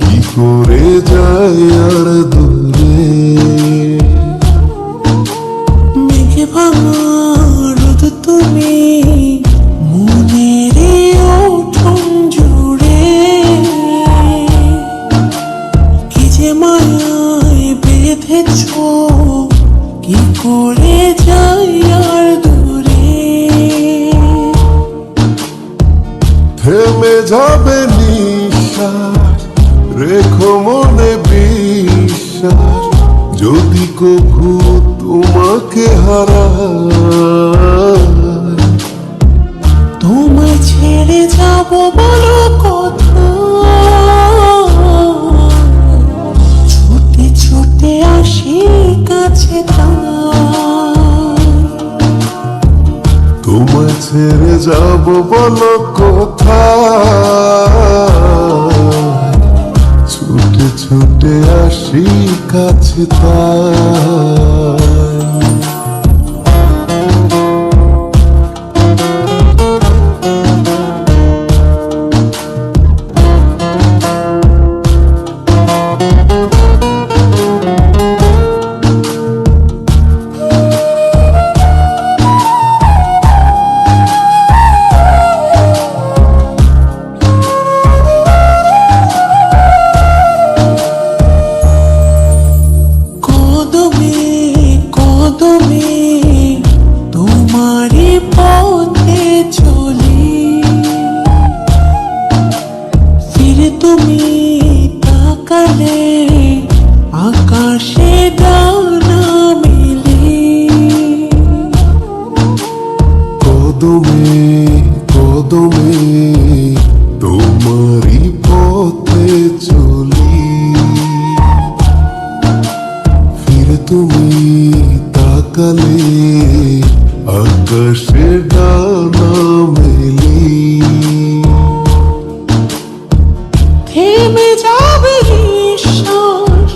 কি করে যায় আর দূরে? মেঘে ভাঙা তুমি মায়ায় বেঁধেছ কি করে যাবে নিঃশ্বাস রেখো মনে বিশ্বাস যদি কভু তোমাকে হারা তোমায় ছেড়ে যাব বলো কথা ছেড়ে যাব বলো কোথা ছুটে ছুটে আসি কাছে তাই কদমে কদমে তোমারই পথে চলি। ফিরে তুমি তাকালে আকাশে ডানা মেলি। থেমে যাবে নিঃশ্বাস,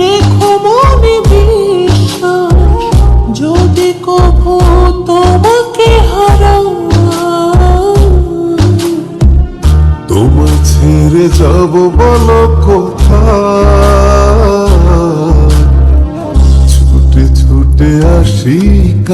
রেখো মনে বিশ্বাস যদি কভু